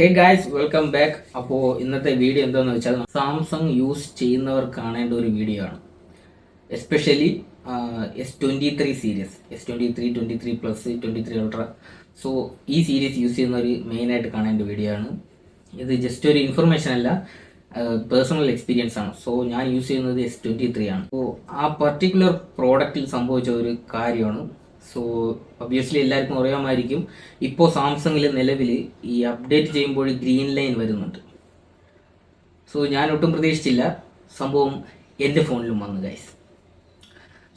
Hey guys welcome back അപ്പോൾ ഇന്നത്തെ video എന്താണെന്ന് വെച്ചാൽ സാംസങ് യൂസ് ചെയ്യുന്നവർ കാണേണ്ട ഒരു വീഡിയോ ആണ്. Especially S twenty three series S twenty three twenty three plus twenty three ultra so ഈ സീരീസ് യൂസ് ചെയ്യുന്നവർ മെയിനായിട്ട് കാണേണ്ട വീഡിയോ ആണ്. ഇത് ജസ്റ്റ് ഒരു ഇൻഫർമേഷൻ അല്ല പേഴ്സണൽ എക്സ്പീരിയൻസ് ആണ്. സോ ഞാൻ യൂസ് ചെയ്യുന്നത് എസ് ട്വന്റി ത്രീ ആണ്. സോ ആ പർട്ടിക്കുലർ പ്രോഡക്റ്റിൽ സംഭവിച്ച ഒരു കാര്യമാണ്. സോ ഒബിയസ്ലി എല്ലാവർക്കും അറിയാമായിരിക്കും. ഇപ്പോൾ സാംസങ്ങിൽ നിലവിൽ ഈ അപ്ഡേറ്റ് ചെയ്യുമ്പോൾ ഗ്രീൻ ലൈൻ വരുന്നുണ്ട്. സോ ഞാൻ ഒട്ടും പ്രതീക്ഷിച്ചില്ല. സംഭവം എന്റെ ഫോണിലും വന്നു ഗൈസ്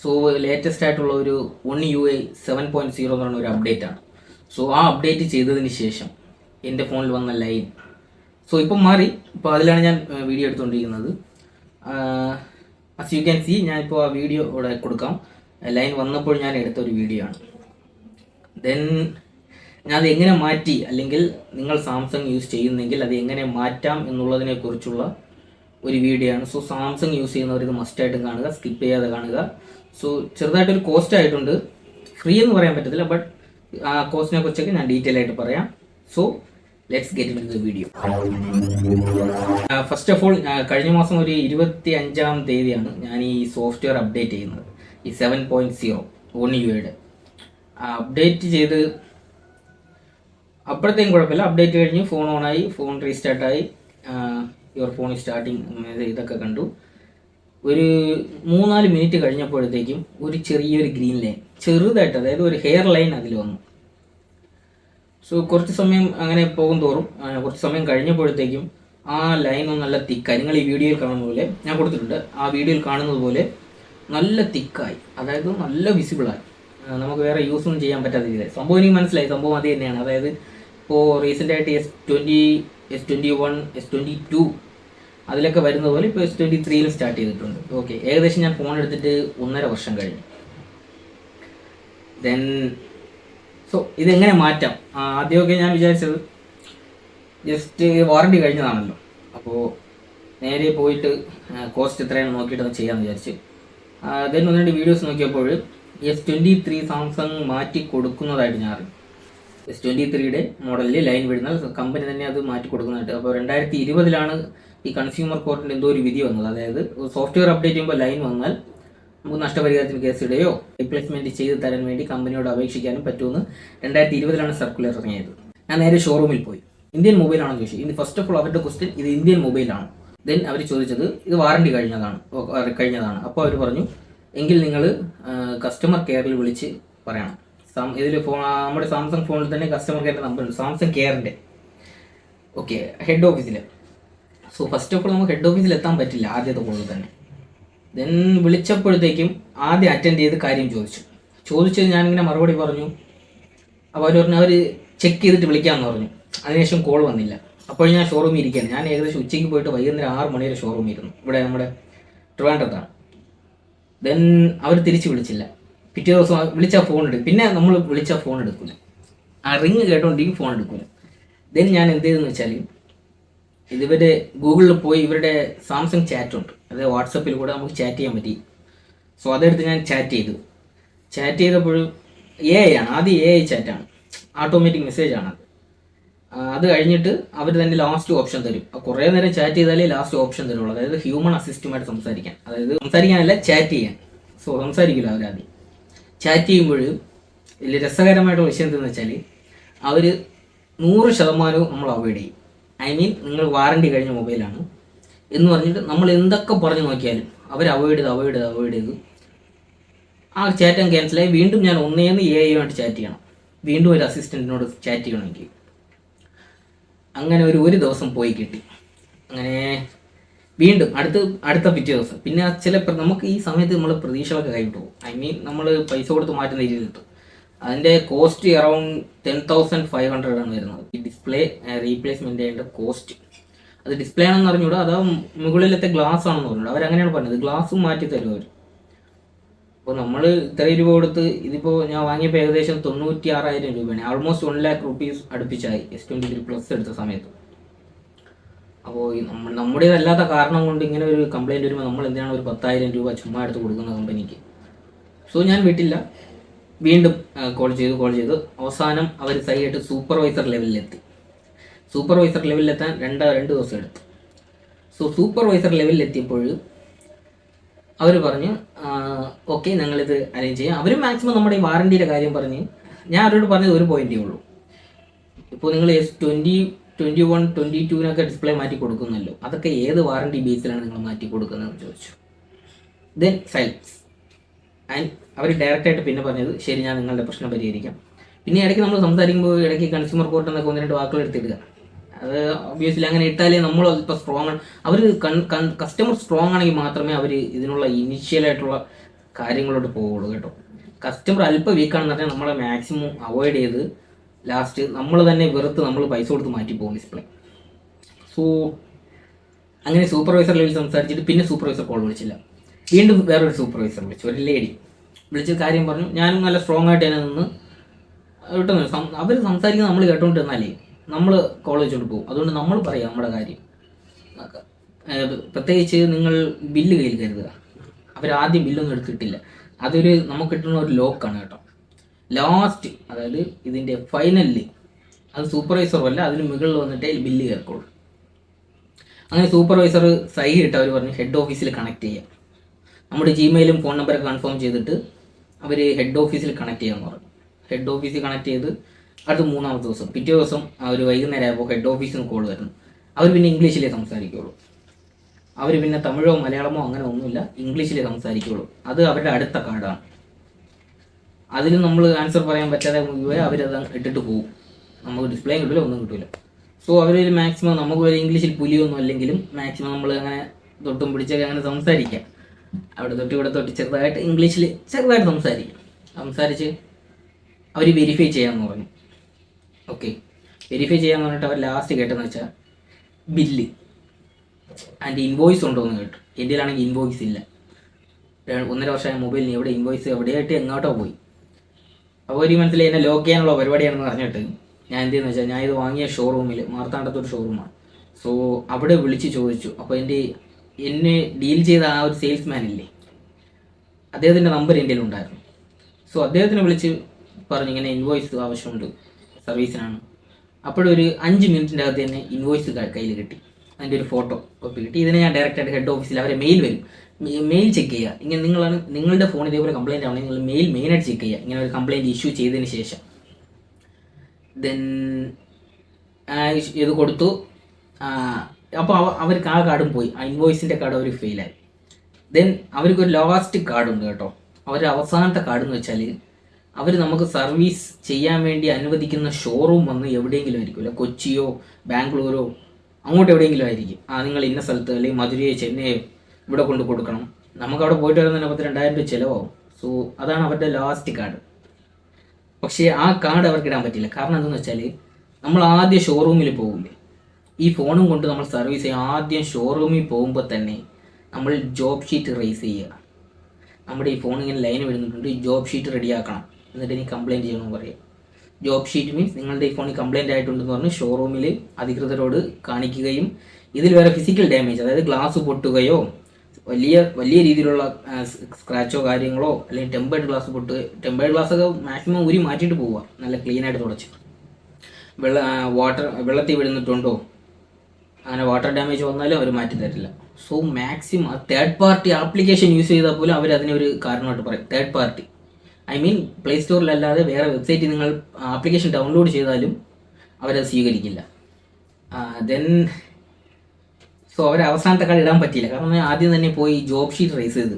സോ ലേറ്റസ്റ്റ് ആയിട്ടുള്ള ഒരു one U I seven point zero എന്ന് പറയുന്ന ഒരു അപ്ഡേറ്റ് ആണ്. സോ ആ അപ്ഡേറ്റ് ചെയ്തതിന് ശേഷം എന്റെ ഫോണിൽ വന്ന ലൈൻ സോ ഇപ്പം മാറി. ഇപ്പോൾ അതിലാണ് ഞാൻ വീഡിയോ എടുത്തുകൊണ്ടിരിക്കുന്നത് അസ് യു ക്യാൻ സി ഞാനിപ്പോൾ ആ വീഡിയോ ഇവിടെ കൊടുക്കാം. ലൈൻ വന്നപ്പോൾ ഞാൻ എടുത്ത ഒരു വീഡിയോ ആണ്. ദെൻ ഞാൻ എങ്ങനെ മാറ്റി? അല്ലെങ്കിൽ നിങ്ങൾ സാംസങ് യൂസ് ചെയ്യുന്നെങ്കിൽ അത് എങ്ങനെ മാറ്റാം എന്നുള്ളതിനെ കുറിച്ചുള്ള ഒരു വീഡിയോ ആണ്. സോ സാംസങ് യൂസ് ചെയ്യുന്നവർ ഇത് മസ്റ്റായിട്ടും കാണുക സ്കിപ്പ് ചെയ്യാതെ കാണുക. സോ ചെറുതായിട്ടൊരു കോസ്റ്റ് ആയിട്ടുണ്ട്. ഫ്രീ എന്ന് പറയാൻ പറ്റത്തില്ല ബട്ട് ആ കോസ്റ്റിനെ കുറിച്ചൊക്കെ ഞാൻ ഡീറ്റെയിൽ ആയിട്ട് പറയാം. So let's get in the video first of all കഴിഞ്ഞ മാസം ഒരു ഇരുപത്തി അഞ്ചാം തീയതിയാണ് ഞാൻ ഈ സോഫ്റ്റ്വെയർ അപ്ഡേറ്റ് ചെയ്യുന്നത്. ഈ സെവൻ പോയിന്റ് സീറോ വൺ യുടെ. അപ്ഡേറ്റ് ചെയ്ത് അപ്പോഴത്തേക്കും കുഴപ്പമില്ല. അപ്ഡേറ്റ് കഴിഞ്ഞ് ഫോൺ ഓണായി ഫോൺ റീസ്റ്റാർട്ടായി യുവർ ഫോൺ സ്റ്റാർട്ടിങ് ഇതൊക്കെ കണ്ടു. ഒരു മൂന്നാൽ മിനിറ്റ് കഴിഞ്ഞപ്പോഴത്തേക്കും ഒരു ചെറിയൊരു ഗ്രീൻ ലൈൻ ചെറുതായിട്ട് അതായത് ഒരു ഹെയർ ലൈൻ അതിൽ വന്നു. സോ കുറച്ച് സമയം അങ്ങനെ പോകും തോറും കുറച്ച് സമയം കഴിഞ്ഞപ്പോഴത്തേക്കും ആ ലൈൻ നല്ല തിക്കായി. നിങ്ങൾ ഈ വീഡിയോയിൽ കാണുന്ന പോലെ ഞാൻ കൊടുത്തിട്ടുണ്ട്. ആ വീഡിയോയിൽ കാണുന്നത് പോലെ നല്ല തിക്കായി അതായത് നല്ല വിസിബിളായി നമുക്ക് വേറെ യൂസ് ഒന്നും ചെയ്യാൻ പറ്റാത്ത രീതിയിൽ സംഭവം എനിക്ക് മനസ്സിലായി. സംഭവം അത് തന്നെയാണ്. അതായത് ഇപ്പോൾ റീസെന്റ് ആയിട്ട് S twenty S twenty one S twenty two അതിലൊക്കെ വരുന്ന പോലെ ഇപ്പോൾ എസ് ട്വന്റി ത്രീയിലും സ്റ്റാർട്ട് ചെയ്തിട്ടുണ്ട്. ഓക്കെ ഏകദേശം ഞാൻ ഫോൺ എടുത്തിട്ട് ഒന്നര വർഷം കഴിഞ്ഞു. ദെൻ സോ ഇതെങ്ങനെ മാറ്റാം? ആദ്യമൊക്കെ ഞാൻ വിചാരിച്ചത് ജസ്റ്റ് വാറണ്ടി കഴിഞ്ഞതാണല്ലോ. അപ്പോൾ നേരെ പോയിട്ട് കോസ്റ്റ് എത്രയാണ് നോക്കിയിട്ട് ചെയ്യാമെന്ന് വിചാരിച്ച് ദെൻ ഒന്ന് വീഡിയോസ് നോക്കിയപ്പോൾ എസ് ട്വന്റി ത്രീ സാംസങ് മാറ്റി കൊടുക്കുന്നതായിട്ട് ഞാൻ അറിഞ്ഞു. എസ് ട്വന്റി ത്രീയുടെ മോഡലിൽ ലൈൻ വിടുന്ന കമ്പനി തന്നെ അത് മാറ്റി കൊടുക്കുന്നതായിട്ട്. അപ്പോൾ രണ്ടായിരത്തി ഇരുപതിലാണ് ഈ കൺസ്യൂമർ കോർട്ടിന്റെ എന്തോ ഒരു വിധി വന്നത്. അതായത് സോഫ്റ്റ്വെയർ അപ്ഡേറ്റ് ചെയ്യുമ്പോൾ ലൈൻ വന്നാൽ നമുക്ക് നഷ്ടപരിഹാരത്തിന് കേസിടുകയോ റീപ്ലേസ്മെന്റ് ചെയ്ത് തരാൻ വേണ്ടി കമ്പനിയോട് അപേക്ഷിക്കാനും പറ്റുമെന്ന് രണ്ടായിരത്തി ഇരുപതിലാണ് സർക്കുലർ ഇറങ്ങിയത്. ഞാൻ നേരെ ഷോറൂമിൽ പോയി. ഇന്ത്യൻ മൊബൈലാണോ ചോദിച്ചു. ഇനി ഫസ്റ്റ് ഓഫ് ഓൾ അവരുടെ ക്വസ്റ്റ്യൻ ഇത് ഇന്ത്യൻ മൊബൈലാണ് ദെൻ അവർ ചോദിച്ചത് ഇത് വാറണ്ടി കഴിഞ്ഞതാണ്. കഴിഞ്ഞതാണ്. അപ്പോൾ അവർ പറഞ്ഞു എങ്കിൽ നിങ്ങൾ കസ്റ്റമർ കെയറിൽ വിളിച്ച് പറയണം. സാം ഇതിൽ ഫോൺ നമ്മുടെ സാംസങ് ഫോണിൽ തന്നെ കസ്റ്റമർ കെയറിന്റെ നമ്പർ ഉണ്ട്. സാംസങ് കെയറിന്റെ ഓക്കെ ഹെഡ് ഓഫീസിൽ സോ ഫസ്റ്റ് ഓഫ് ഓൾ നമുക്ക് ഹെഡ് ഓഫീസിൽ എത്താൻ പറ്റില്ല ആദ്യത്തെ കോളിൽ തന്നെ. ദെൻ വിളിച്ചപ്പോഴത്തേക്കും ആദ്യം അറ്റൻഡ് ചെയ്ത് കാര്യം ചോദിച്ചു. ചോദിച്ചത് ഞാനിങ്ങനെ മറുപടി പറഞ്ഞു. അപ്പോൾ അവർ പറഞ്ഞു അവർ ചെക്ക് ചെയ്തിട്ട് വിളിക്കാമെന്ന് പറഞ്ഞു. അതിനുശേഷം കോൾ വന്നില്ല. അപ്പോൾ ഞാൻ ഷോറൂമിൽ ഇരിക്കുകയാണ്. ഞാൻ ഏകദേശം ഉച്ചയ്ക്ക് പോയിട്ട് വൈകുന്നേരം ആറ് മണി വരെ ഷോറൂമിൽ ഇരുന്നു. ഇവിടെ നമ്മുടെ ട്രിവാൻഡ്രത്താണ്. ദെൻ അവർ തിരിച്ച് വിളിച്ചില്ല. പിറ്റേ ദിവസം വിളിച്ചാൽ ഫോൺ എടുക്കും പിന്നെ നമ്മൾ വിളിച്ചാൽ ഫോൺ എടുക്കില്ല ആ റിങ് കേട്ടോണ്ടെങ്കിൽ ഫോൺ എടുക്കില്ല ദെൻ ഞാൻ എന്ത് ചെയ്തെന്ന് വെച്ചാൽ ഇതിവരെ ഗൂഗിളിൽ പോയി ഇവരുടെ സാംസങ് ചാറ്റ് ഉണ്ട്. അത് വാട്സപ്പിൽ കൂടെ നമുക്ക് ചാറ്റ് ചെയ്യാൻ പറ്റി. സോ അതെടുത്ത് ഞാൻ ചാറ്റ് ചെയ്തു. ചാറ്റ് ചെയ്തപ്പോഴും എ ഐ ആണ്. ആദ്യം എ ഐ ചാറ്റാണ് ഓട്ടോമാറ്റിക് മെസ്സേജ് ആണ് അത് കഴിഞ്ഞിട്ട് അവർ തന്നെ ലാസ്റ്റ് ഓപ്ഷൻ തരും. കുറെ നേരം ചാറ്റ് ചെയ്താലേ ലാസ്റ്റ് ഓപ്ഷൻ തരുള്ളൂ. അതായത് ഹ്യൂമൺ അസിസ്റ്റുമായിട്ട് സംസാരിക്കാൻ. അതായത് സംസാരിക്കാനല്ല ചാറ്റ് ചെയ്യാൻ. സോ സംസാരിക്കില്ല അവരാദ്യം ചാറ്റ് ചെയ്യുമ്പോൾ ഇതിൽ രസകരമായിട്ടുള്ള വിഷയം എന്തെന്ന് വെച്ചാൽ അവർ നൂറ് ശതമാനവും നമ്മൾ അവോയ്ഡ് ചെയ്യും. ഐ മീൻ നിങ്ങൾ വാറണ്ടി കഴിഞ്ഞ മൊബൈലാണ് എന്ന് പറഞ്ഞിട്ട് നമ്മൾ എന്തൊക്കെ പറഞ്ഞു നോക്കിയാലും അവർ അവോയ്ഡ് ചെയ്ത് അവോയ്ഡ് ചെയ്ത് അവോയ്ഡ് ചെയ്ത് ആ ചാറ്റ് ക്യാൻസലായി വീണ്ടും ഞാൻ ഒന്നേന്ന് എ ഐയുമായിട്ട് ചാറ്റ് ചെയ്യണം. വീണ്ടും ഒരു അസിസ്റ്റന്റിനോട് ചാറ്റ് ചെയ്യണമെങ്കിൽ. അങ്ങനെ ഒരു ഒരു ദിവസം പോയി കിട്ടി. അങ്ങനെ വീണ്ടും അടുത്ത അടുത്ത പിറ്റേ ദിവസം. പിന്നെ ചില നമുക്ക് ഈ സമയത്ത് നമ്മൾ പ്രതീക്ഷകളൊക്കെ കൈവിട്ട് പോകും. ഐ മീൻ നമ്മൾ പൈസ കൊടുത്ത് മാറ്റുന്ന രീതിയിൽ കിട്ടും അതിന്റെ cost around ten thousand five hundred ആണ് വരുന്നത്. ഈ ഡിസ്പ്ലേ റീപ്ലേസ്മെന്റ് ചെയ്യേണ്ട കോസ്റ്റ് അത് ഡിസ്പ്ലേ ആണെന്ന് അറിഞ്ഞൂടാ അതാ മുകളിലത്തെ ഗ്ലാസ് ആണെന്ന് പറഞ്ഞൂടാ അവരങ്ങനെയാണ് പറഞ്ഞത്. ഗ്ലാസ് മാറ്റി തരും അവർ അപ്പോൾ നമ്മൾ ഇത്രയും രൂപ കൊടുത്ത് ഇതിപ്പോൾ ഞാൻ വാങ്ങിയപ്പോൾ ഏകദേശം തൊണ്ണൂറ്റി ആറായിരം രൂപയാണ്. ആൾമോസ്റ്റ് വൺ ലാക്ക് റുപ്പീസ് അടുപ്പിച്ചായി. എസ് ട്വന്റി ത്രീ പ്ലസ് എടുത്ത സമയത്ത്. അപ്പോൾ നമ്മൾ നമ്മുടേതല്ലാത്ത കാരണം കൊണ്ട് ഇങ്ങനെ ഒരു കംപ്ലൈന്റ് വരുമ്പോൾ നമ്മൾ എന്തിനാണ് ഒരു പത്തായിരം രൂപ ചുമ്മാ എടുത്ത് കൊടുക്കുന്ന കമ്പനിക്ക് സോ ഞാൻ വിട്ടില്ല. വീണ്ടും കോൾ ചെയ്തു കോൾ ചെയ്തു. അവസാനം അവർ സൈയായിട്ട് സൂപ്പർവൈസർ ലെവലിലെത്തി സൂപ്പർവൈസർ ലെവലിലെത്താൻ രണ്ട് രണ്ട് ദിവസം എടുത്തു. സോ സൂപ്പർവൈസർ ലെവലിൽ എത്തിയപ്പോൾ അവർ പറഞ്ഞു ഓക്കെ ഞങ്ങളിത് അറേഞ്ച് ചെയ്യാം. അവർ മാക്സിമം നമ്മുടെ ഈ വാറണ്ടിയുടെ കാര്യം പറഞ്ഞ് ഞാൻ അവരോട് പറഞ്ഞത് ഒരു പോയിന്റേ ഉള്ളൂ. ഇപ്പോൾ നിങ്ങൾ S twenty twenty one twenty ടുവിനൊക്കെ display മാറ്റി കൊടുക്കുന്നല്ലോ. അതൊക്കെ ഏത് വാറണ്ടി ബേസിലാണ് നിങ്ങൾ മാറ്റി കൊടുക്കുന്നതെന്ന് ചോദിച്ചു. ദെൻ സൈലൻസ് ആൻഡ് അവർ ഡയറക്റ്റായിട്ട് പിന്നെ പറഞ്ഞത് ശരി ഞാൻ നിങ്ങളുടെ പ്രശ്നം പരിഹരിക്കാം. പിന്നെ ഇടയ്ക്ക് നമ്മൾ സംസാരിക്കുമ്പോൾ ഇടയ്ക്ക് കൺസ്യൂമർ കോർട്ട് എന്നൊക്കെ ഒന്ന് രണ്ട് വാക്കുകൾ എടുത്തിടുക. അത് ഒബ്വിയസ്ലി അങ്ങനെ ഇട്ടാലേ നമ്മൾ ഇപ്പോൾ സ്ട്രോങ് അവർ കസ്റ്റമർ സ്ട്രോങ് ആണെങ്കിൽ മാത്രമേ അവർ ഇതിനുള്ള ഇനിഷ്യൽ ആയിട്ടുള്ള കാര്യങ്ങളോട്ട് പോവുള്ളൂ കേട്ടോ. കസ്റ്റമർ അല്പം വീക്കാണെന്ന് പറഞ്ഞാൽ നമ്മളെ മാക്സിമം അവോയ്ഡ് ചെയ്ത് ലാസ്റ്റ് നമ്മൾ തന്നെ വെറുത്ത് നമ്മൾ പൈസ കൊടുത്ത് മാറ്റി പോകും ഡിസ്പ്ലേ സോ അങ്ങനെ സൂപ്പർവൈസർ ലെവലിൽ സംസാരിച്ചിട്ട് പിന്നെ സൂപ്പർവൈസർ കോൾ വിളിച്ചില്ല. വീണ്ടും വേറൊരു സൂപ്പർവൈസർ വിളിച്ചു. ഒരു ലേഡി വിളിച്ച് കാര്യം പറഞ്ഞു. ഞാനും നല്ല സ്ട്രോങ് ആയിട്ട് തന്നെ നിന്ന് കിട്ടുന്നു അവർ സംസാരിക്കുന്നത് നമ്മൾ കേട്ടോണ്ട് നിന്നാലേ നമ്മൾ വെച്ചോണ്ട് പോകും. അതുകൊണ്ട് നമ്മൾ പറയാം നമ്മുടെ കാര്യം. പ്രത്യേകിച്ച് നിങ്ങൾ ബില്ല് കയ്യിൽ കരുതുക. അവർ ആദ്യം ബില്ലൊന്നും എടുത്തിട്ടില്ല. അതൊരു നമുക്ക് കിട്ടുന്ന ഒരു ലോക്കാണ് കേട്ടോ. ലാസ്റ്റ് അതായത് ഇതിന്റെ ഫൈനലിൽ അത് സൂപ്പർവൈസർ അല്ല അതിന് മുകളിൽ വന്നിട്ടേ ബില്ല് കേൾക്കുള്ളൂ. അങ്ങനെ സൂപ്പർവൈസർ സൈ ഇട്ട് അവർ പറഞ്ഞ് ഹെഡ് ഓഫീസിൽ കണക്ട് ചെയ്യാം. നമ്മുടെ ജിമെയിലും ഫോൺ നമ്പറൊക്കെ കൺഫേം ചെയ്തിട്ട് അവർ ഹെഡ് ഓഫീസിൽ കണക്ട് ചെയ്യാമെന്ന് പറഞ്ഞു. ഹെഡ് ഓഫീസിൽ കണക്ട് ചെയ്ത് അടുത്ത മൂന്നാമത്തെ ദിവസം. പിറ്റേ ദിവസം അവർ വൈകുന്നേരം ആയപ്പോൾ ഹെഡ് ഓഫീസിൽ നിന്ന് കോൾ വരുന്നു. അവർ പിന്നെ ഇംഗ്ലീഷിലേ സംസാരിക്കുള്ളൂ. അവർ പിന്നെ തമിഴോ മലയാളമോ അങ്ങനെ ഒന്നുമില്ല. ഇംഗ്ലീഷിലേ സംസാരിക്കുള്ളൂ. അത് അവരുടെ അടുത്ത കാർഡാണ്. അതിൽ നമ്മൾ ആൻസർ പറയാൻ പറ്റാതെ പോയാൽ അവരത് ഇട്ടിട്ട് പോകും നമുക്ക് ഡിസ്പ്ലേ കിട്ടില്ല ഒന്നും കിട്ടില്ല സോ അവർ മാക്സിമം നമുക്ക് ഒരു ഇംഗ്ലീഷിൽ പുലിയൊന്നും അല്ലെങ്കിലും മാക്സിമം നമ്മൾ അങ്ങനെ തൊട്ടും പിടിച്ചൊക്കെ അങ്ങനെ സംസാരിക്കാം. അവിടെ തൊട്ട് ഇവിടെ തൊട്ട് ചെറുതായിട്ട് ഇംഗ്ലീഷിൽ ചെറുതായിട്ട് സംസാരിക്കും. സംസാരിച്ച് അവർ വെരിഫൈ ചെയ്യാമെന്ന് പറഞ്ഞു. ഓക്കെ. വെരിഫൈ ചെയ്യാൻ പറഞ്ഞിട്ട് അവർ ലാസ്റ്റ് കേട്ടെന്ന് വെച്ചാൽ ബില്ല്. ആൻഡ് ഇൻവോയ്സ് ഉണ്ടോ എന്ന് കേട്ടു ഇന്ത്യയിലാണെങ്കിൽ ഇൻവോയ്സ് ഇല്ല. ഒന്നര വർഷമായ മൊബൈലിന് എവിടെ ഇൻവോയ്സ് എവിടെയായിട്ട് എങ്ങോട്ടോ പോയി. അപ്പോൾ ഒരു മനസ്സിൽ എന്നെ ലോക്ക് ചെയ്യാനുള്ള പരിപാടിയാണെന്ന് പറഞ്ഞിട്ട് ഞാൻ എന്ത് ചെയ്യുന്നത് വെച്ചാൽ ഞാൻ ഇത് വാങ്ങിയ ഷോറൂമിൽ മാർത്താണ്ടത്തൊരു ഷോറൂമാണ് സോ അവിടെ വിളിച്ച് ചോദിച്ചു. അപ്പോൾ എന്റെ എന്നെ ഡീൽ ചെയ്ത ആ ഒരു സെയിൽസ്മാൻ ഇല്ലേ? അദ്ദേഹത്തിന്റെ നമ്പർ എന്റെ ഉണ്ടായിരുന്നു സോ അദ്ദേഹത്തിനെ വിളിച്ച് പറഞ്ഞു ഇങ്ങനെ ഇൻവോയ്സ് ആവശ്യമുണ്ട്. സർവീസിനാണ്. അപ്പോഴൊരു അഞ്ച് മിനിറ്റിന്റെ അകത്ത് തന്നെ ഇൻവോയ്സ് കയ്യിൽ കിട്ടി. അതിന്റെ ഒരു ഫോട്ടോ കോപ്പി കിട്ടി. ഇതിനെ ഞാൻ ഡയറക്റ്റായിട്ട് ഹെഡ് ഓഫീസിൽ അവരെ മെയിൽ വരും. മെയിൽ ചെക്ക് ചെയ്യുക. ഇങ്ങനെ നിങ്ങളാണ് നിങ്ങളുടെ ഫോൺ ഇതേപോലെ കംപ്ലയിന്റ് ആണെങ്കിൽ നിങ്ങൾ മെയിൽ മെയിനായിട്ട് ചെക്ക് ചെയ്യുക. ഇങ്ങനെ ഒരു കംപ്ലൈന്റ് ഇഷ്യൂ ചെയ്തതിന് ശേഷം. ദെൻ ഇത് കൊടുത്തു. അപ്പോൾ അവർക്ക് ആ കാർഡും പോയി. ആ ഇൻവോയ്സിന്റെ കാർഡ് അവർ ഫെയിലായി ദെൻ അവർക്കൊരു ലാസ്റ്റ് കാർഡുണ്ട് കേട്ടോ. അവരുടെ അവസാനത്തെ കാർഡ് എന്ന് വെച്ചാൽ അവർ നമുക്ക് സർവീസ് ചെയ്യാൻ വേണ്ടി അനുവദിക്കുന്ന ഷോറൂം വന്ന് എവിടെയെങ്കിലും ആയിരിക്കുമല്ലോ കൊച്ചിയോ ബാംഗ്ലൂരോ അങ്ങോട്ട് എവിടെയെങ്കിലും ആയിരിക്കും. ആ നിങ്ങൾ ഇന്ന സ്ഥലത്ത് അല്ലെങ്കിൽ മധുരയോ ചെന്നൈയോ ഇവിടെ കൊണ്ട് കൊടുക്കണം. നമുക്ക് അവിടെ പോയിട്ട് വരുന്നതിന് പത്ത് രണ്ടായിരം രൂപ ചിലവാകും. സോ അതാണ് അവരുടെ ലാസ്റ്റ് കാർഡ് പക്ഷേ ആ കാർഡ് അവർക്ക് ഇടാൻ പറ്റില്ല. കാരണം എന്താണെന്ന് വെച്ചാൽ നമ്മൾ ആദ്യം ഷോറൂമിൽ പോകില്ലേ ഈ ഫോണും കൊണ്ട് നമ്മൾ സർവീസ് ചെയ്യും. ആദ്യം ഷോറൂമിൽ പോകുമ്പോൾ തന്നെ നമ്മൾ ജോബ് ഷീറ്റ് റേസ് ചെയ്യുക. നമ്മുടെ ഈ ഫോൺ ഇങ്ങനെ ലൈൻ വരുന്നുണ്ട്. ജോബ് ഷീറ്റ് റെഡിയാക്കണം എന്നിട്ട് ഇനി കംപ്ലയിന്റ് ചെയ്യണമെന്ന് പറയും. ജോബ് ഷീറ്റ് മീൻസ് നിങ്ങളുടെ ഈ ഫോണിൽ കംപ്ലയിന്റ് ആയിട്ടുണ്ടെന്ന് പറഞ്ഞ് ഷോറൂമിൽ അധികൃതരോട് കാണിക്കുകയും ഇതിൽ വേറെ ഫിസിക്കൽ ഡാമേജ് അതായത് ഗ്ലാസ് പൊട്ടുകയോ വലിയ വലിയ രീതിയിലുള്ള സ്ക്രാച്ചോ കാര്യങ്ങളോ അല്ലെങ്കിൽ ടെമ്പേർഡ് ഗ്ലാസ് പൊട്ട് ടെമ്പേർഡ് ഗ്ലാസ് ഒക്കെ മാക്സിമം ഊരി മാറ്റിയിട്ട് പോവുക. നല്ല ക്ലീൻ ആയിട്ട് തുടച്ച്. വെള്ള വാട്ടർ വെള്ളത്തിൽ വിടുന്നിട്ടുണ്ടോ അങ്ങനെ വാട്ടർ ഡാമേജ് വന്നാലും അവർ മാറ്റി തരില്ല. So maximum third party application use ചെയ്താൽ പോലും അവർ അതിനൊരു കാരണമായിട്ട് പറയും. Third party I mean play സ്റ്റോറിലല്ലാതെ വേറെ വെബ്സൈറ്റിൽ നിങ്ങൾ ആപ്ലിക്കേഷൻ ഡൗൺലോഡ് ചെയ്താലും അവരത് സ്വീകരിക്കില്ല. ദെൻ സോ അവർ അവസാനത്തെ കളി ഇടാൻ പറ്റിയില്ല. കാരണം ആദ്യം തന്നെ പോയി ജോബ് ഷീറ്റ് റേസ് ചെയ്ത്.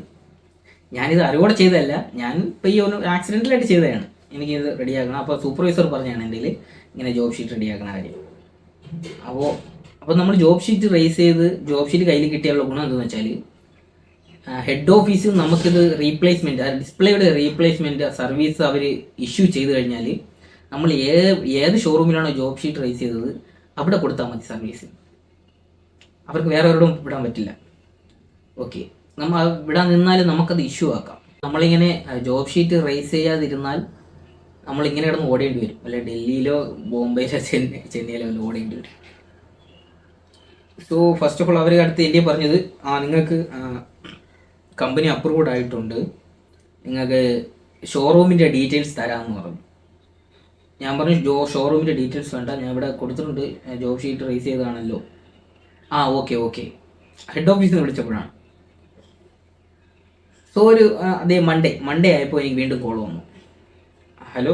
ഞാനിത് അറിവോടെ ചെയ്തതല്ല. ഞാൻ ഇപ്പോൾ ഈ ഒരു ആക്സിഡന്റലായിട്ട് ചെയ്തതാണ്. എനിക്കിത് റെഡിയാക്കണം അപ്പോൾ സൂപ്പർവൈസർ പറഞ്ഞാണ് എന്റെ ഇങ്ങനെ ജോബ് ഷീറ്റ് റെഡിയാക്കണ കാര്യം. അപ്പോൾ അപ്പോൾ നമ്മൾ ജോബ് ഷീറ്റ് റേസ് ചെയ്ത് ജോബ് ഷീറ്റ് കയ്യിൽ കിട്ടിയുള്ള ഗുണം എന്താണെന്ന് വെച്ചാൽ ഹെഡ് ഓഫീസിൽ നമുക്കിത് റീപ്ലേസ്മെന്റ് ഡിസ്പ്ലേയുടെ റീപ്ലേസ്മെന്റ് സർവീസ് അവർ ഇഷ്യൂ ചെയ്ത് കഴിഞ്ഞാൽ നമ്മൾ ഏത് ഷോറൂമിലാണോ ജോബ് ഷീറ്റ് റേസ് ചെയ്തത് അവിടെ കൊടുത്താൽ മതി സർവീസ് അവർക്ക് വേറെ എവിടെയും വിടാൻ പറ്റില്ല. ഓക്കെ നമ്മൾ വിടാൻ നിന്നാൽ നമുക്കത് ഇഷ്യൂ ആക്കാം. നമ്മളിങ്ങനെ ജോബ് ഷീറ്റ് റേസ് ചെയ്യാതിരുന്നാൽ നമ്മൾ ഇങ്ങനെ കിടന്ന് ഓടേണ്ടി വരും. അല്ലെ ഡൽഹിയിലോ ബോംബെയിലോ ചെന്നൈ ചെന്നൈയിലോ ഓടേണ്ടി വരും. സോ ഫസ്റ്റ് ഓഫ് ഓൾ അവർ അടുത്ത് എന്റെ പറഞ്ഞത് ആ നിങ്ങൾക്ക് കമ്പനി അപ്രൂവ്ഡ് ആയിട്ടുണ്ട്. നിങ്ങൾക്ക് ഷോറൂമിന്റെ ഡീറ്റെയിൽസ് തരാമെന്ന് പറഞ്ഞു. ഞാൻ പറഞ്ഞു ജോ ഷോറൂമിന്റെ ഡീറ്റെയിൽസ് വേണ്ട. ഞാൻ ഇവിടെ കൊടുത്തിട്ടുണ്ട്. ജോബ് ഷീറ്റ് റേസ് ചെയ്തതാണല്ലോ. ആ ഓക്കെ ഓക്കെ ഹെഡ് ഓഫീസിൽ നിന്ന് വിളിച്ചപ്പോഴാണ്. സോ ഒരു അതേ മൺഡേ മൺഡേ ആയപ്പോൾ എനിക്ക് വീണ്ടും കോൾ വന്നു. ഹലോ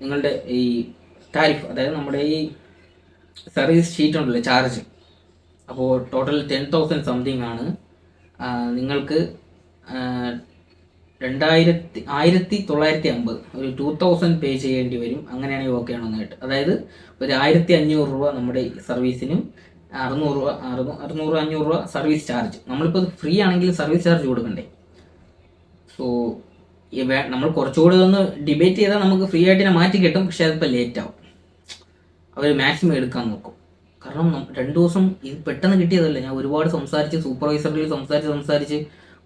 നിങ്ങളുടെ ഈ താരിഫ് അതായത് നമ്മുടെ ഈ സർവീസ് ഷീറ്റ് ഉണ്ടല്ലോ ചാർജ് അപ്പോൾ ടോട്ടൽ ടെൻ തൗസൻഡ് സംതിങ് ആണ്. നിങ്ങൾക്ക് രണ്ടായിരത്തി ആയിരത്തി തൊള്ളായിരത്തി അമ്പത് ഒരു ടു തൗസൻഡ് പേ ചെയ്യേണ്ടി വരും. അങ്ങനെയാണെങ്കിൽ ഓക്കെ ആണോ കേട്ട്. അതായത് ഒരു ആയിരത്തി അഞ്ഞൂറ് രൂപ നമ്മുടെ സർവീസിനും അറുന്നൂറ് രൂപ അറുന്നൂ അറുന്നൂറ് അഞ്ഞൂറ് രൂപ സർവീസ് ചാർജ് നമ്മളിപ്പോൾ ഫ്രീ ആണെങ്കിൽ സർവീസ് ചാർജ് കൊടുക്കണ്ടേ? സോ നമ്മൾ കുറച്ചുകൂടി ഒന്ന് ഡിബേറ്റ് ചെയ്താൽ നമുക്ക് ഫ്രീ ആയിട്ട് മാറ്റി കിട്ടും. പക്ഷേ അതിപ്പോൾ ലേറ്റ് ആവും. അവർ മാക്സിമം എടുക്കാൻ നോക്കും. കാരണം രണ്ട് ദിവസം ഇത് പെട്ടെന്ന് കിട്ടിയതല്ല? ഞാൻ ഒരുപാട് സംസാരിച്ച് സൂപ്പർവൈസറിൽ സംസാരിച്ച് സംസാരിച്ച്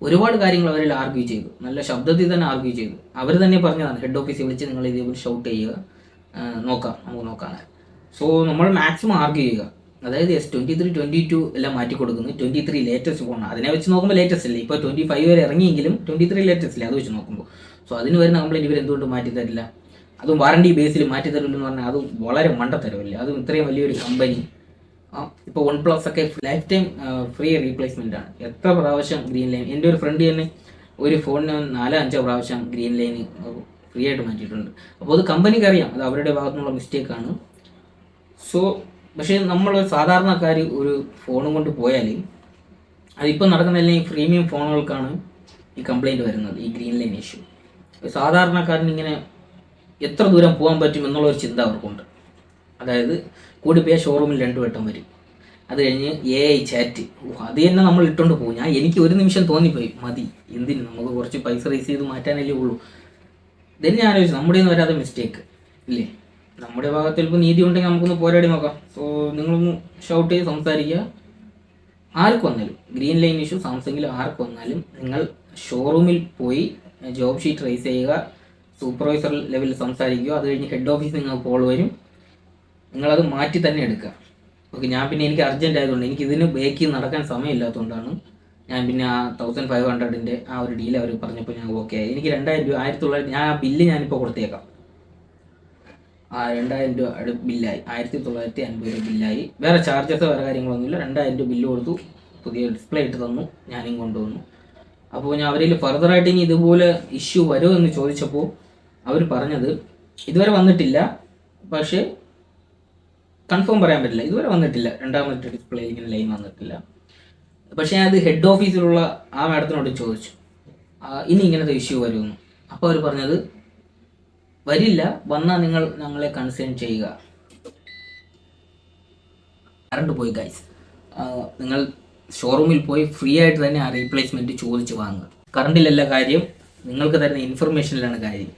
ഒരുപാട് കാര്യങ്ങൾ അവരിൽ ആർഗ്യൂ ചെയ്തു. നല്ല ശബ്ദത്തിൽ തന്നെ ആർഗ്യൂ ചെയ്തു. അവർ തന്നെ പറഞ്ഞതാണ് ഹെഡ് ഓഫീസിൽ വിളിച്ച് നിങ്ങൾ ഇതേപോലെ ഷൗട്ട് ചെയ്യുക. നോക്കാം നമുക്ക് നോക്കാം. സോ നമ്മൾ മാക്സിമം ആർഗ്യൂ ചെയ്യുക. അതായത് S twenty three twenty two എല്ലാം മാറ്റി കൊടുക്കുന്നു. ട്വന്റി ത്രീ ലേറ്റസ്റ്റ് ഫോണാണ് അതിനെ വെച്ച് നോക്കുമ്പോൾ ലേറ്റസ്റ്റ് അല്ലേ? ഇപ്പോൾ ട്വന്റി ഫൈവ് വരെ ഇറങ്ങിയെങ്കിലും ട്വന്റി ത്രീ ലേറ്റസ്റ്റ് അല്ലേ? അത് വെച്ച് നോക്കുമ്പോൾ സോ അതിന് വരുന്ന കംപ്ലൈന്റ് ഇവർ എന്തുകൊണ്ട് മാറ്റി തരില്ല? അതും വാറണ്ടി ബേസിൽ മാറ്റി തരില്ലെന്ന് പറഞ്ഞാൽ അതും വളരെ മണ്ടത്തരമല്ലേ? അതും ഇത്രയും വലിയൊരു കമ്പനി ഇപ്പോൾ വൺ പ്ലസ് ഒക്കെ ലൈഫ് ടൈം ഫ്രീ റീപ്ലേസ്മെന്റ് ആണ്. എത്ര പ്രാവശ്യം ഗ്രീൻ ലൈൻ എന്റെ ഒരു ഫ്രണ്ട് തന്നെ ഒരു ഫോണിന് നാലോ അഞ്ചോ പ്രാവശ്യം ഗ്രീൻ ലൈൻ ഫ്രീ ആയിട്ട് മാറ്റിയിട്ടുണ്ട്. അപ്പോൾ അത് കമ്പനിക്ക് അറിയാം. അത് അവരുടെ ഭാഗത്തുനിന്നുള്ള ആണ്. സോ പക്ഷേ നമ്മൾ സാധാരണക്കാർ ഒരു ഫോണും കൊണ്ട് പോയാൽ അതിപ്പോൾ നടക്കുന്ന ഈ പ്രീമിയം ഫോണുകൾക്കാണ് ഈ കംപ്ലൈന്റ് വരുന്നത് ഈ ഗ്രീൻ ലൈൻ ഇഷ്യൂ സാധാരണക്കാരന് ഇങ്ങനെ എത്ര ദൂരം പോകാൻ പറ്റും എന്നുള്ള ഒരു ചിന്ത അവർക്കുണ്ട്. അതായത് കൂടി പോയാൽ ഷോറൂമിൽ രണ്ടു വട്ടം വരും. അത് കഴിഞ്ഞ് എ ഐ ചാറ്റ് അത് തന്നെ നമ്മൾ ഇട്ടുകൊണ്ട് പോകും. ഞാൻ എനിക്ക് ഒരു നിമിഷം തോന്നിപ്പോയി. മതി. എന്തിന്? നമുക്ക് കുറച്ച് പൈസ റേസ് ചെയ്ത് മാറ്റാനല്ലേ ഉള്ളൂ. Then ഞാൻ ആലോചിച്ചു നമ്മുടെ നിന്ന് വരാതെ മിസ്റ്റേക്ക് ഇല്ലേ? നമ്മുടെ ഭാഗത്ത് ഇപ്പോൾ നീതി ഉണ്ടെങ്കിൽ നമുക്കൊന്ന് പോരാടി നോക്കാം. സോ നിങ്ങളൊന്ന് ഷൗട്ട് ചെയ്ത് സംസാരിക്കുക. ആർക്ക് വന്നാലും ഗ്രീൻ ലൈൻ ഇഷ്യൂ സാംസങ്ങിൽ ആർക്ക് വന്നാലും നിങ്ങൾ ഷോറൂമിൽ പോയി ജോബ് ഷീറ്റ് റേസ് ചെയ്യുക സൂപ്പർവൈസർ ലെവലിൽ സംസാരിക്കുക. അത് കഴിഞ്ഞ് ഹെഡ് ഓഫീസ് നിങ്ങൾക്ക് കോൾ വരും. നിങ്ങളത് മാറ്റി തന്നെ എടുക്കുക. ഓക്കെ ഞാൻ പിന്നെ എനിക്ക് അർജന്റ് ആയതുകൊണ്ട് എനിക്ക് ഇതിന് ബേക്ക് നടക്കാൻ സമയമില്ലാത്തതുകൊണ്ടാണ് ഞാൻ പിന്നെ ആ തൗസൻഡ് ഫൈവ് ഹൺഡ്രഡിന്റെ ആ ഒരു ഡീൽ അവർ പറഞ്ഞപ്പോൾ ഞാൻ ഓക്കെ ആയി. എനിക്ക് രണ്ടായിരം രൂപ ആയിരത്തി തൊള്ളായിരത്തി ഞാൻ ആ ബില്ല് ഞാനിപ്പോൾ കൊടുത്തേക്കാം. ആ രണ്ടായിരം രൂപ ബില്ലായി ആയിരത്തി തൊള്ളായിരത്തി അൻപത് രൂപ ബില്ലായി വേറെ ചാർജസ് വേറെ കാര്യങ്ങളൊന്നുമില്ല. രണ്ടായിരം രൂപ ബില്ല് കൊടുത്തു. പുതിയ ഡിസ്പ്ലേ ഇട്ട് തന്നു. ഞാനും കൊണ്ടുവന്നു. അപ്പോൾ ഞാൻ അവരിൽ ഫർദറായിട്ട് ഇനി ഇതുപോലെ ഇഷ്യൂ വരുമോ എന്ന് ചോദിച്ചപ്പോൾ അവർ പറഞ്ഞത് ഇതുവരെ വന്നിട്ടില്ല. പക്ഷേ കൺഫേം പറയാൻ പറ്റില്ല. ഇതുവരെ വന്നിട്ടില്ല. രണ്ടാമത്തെ ഡിസ്പ്ലേ ഇങ്ങനെ ലൈൻ വന്നിട്ടില്ല. പക്ഷേ ഞാൻ അത് ഹെഡ് ഓഫീസിലുള്ള ആ മാഡത്തിനോട് ചോദിച്ചു. ഇനി ഇങ്ങനത്തെ ഇഷ്യൂ വരുമെന്ന്. അപ്പോൾ അവർ പറഞ്ഞത് വരില്ല. വന്നാൽ നിങ്ങൾ ഞങ്ങളെ കൺസേൺ ചെയ്യുക. കറണ്ട് പോയി ഗൈസ് നിങ്ങൾ ഷോറൂമിൽ പോയി ഫ്രീ ആയിട്ട് തന്നെ ആ റീപ്ലേസ്മെന്റ് ചോദിച്ച് വാങ്ങുക. കറണ്ടിലല്ല കാര്യം നിങ്ങൾക്ക് തരുന്ന ഇൻഫർമേഷനിലാണ് കാര്യം.